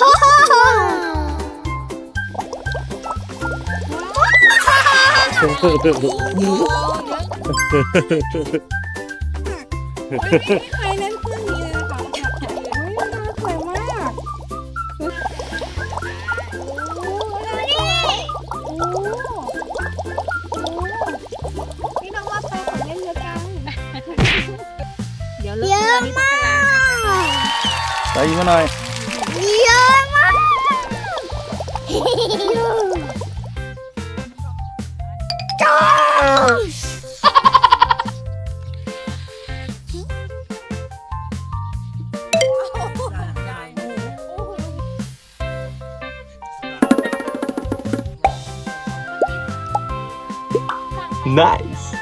โอ้โหใครเล่นเครื่องนี้เลยนะคะเฮ้ยน่าสวยมากโอ้โหโอ้โหนี่น้องว่าเตของเล่นเยอะจังเดี๋ยวเลิกเยอะมาก ใส่อีกมาหน่อย เยอะมากจ้า nice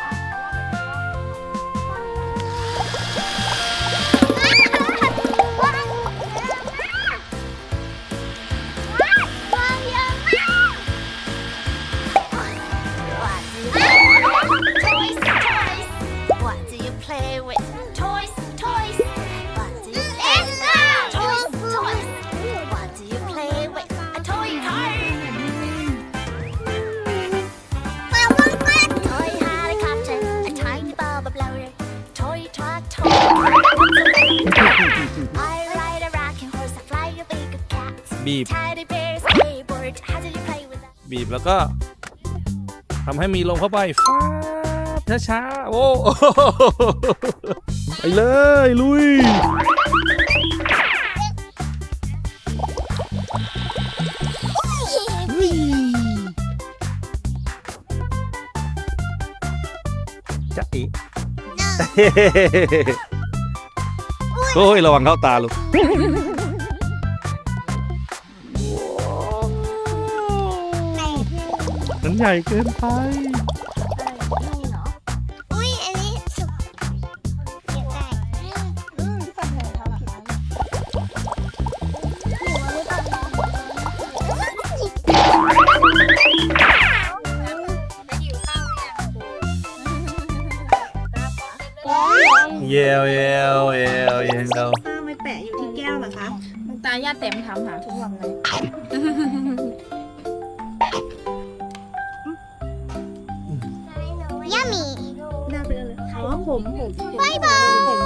บีบ Teddy bear, skateboard, how did you play with that? บีบแล้วก็ทำให้มีลมเข้าไปฟ้าบช้าๆโอ้ ไปเลย ลุย จะอี โอ้ย ระวังเข้าตาลูกมั ใหญ่เกินไปอุ้ยอันนี้สุกเก็บได้อืมฝันเห็นเขาผิดนะเยวเยวเยวเยวตาไม่แปะอยู่ที่แก้วเหรอคะ ตาญาติเต็มถามหาทุกวันเลย ยามีน่าเป็นอะไรอ๋อผมผมผมบายบาย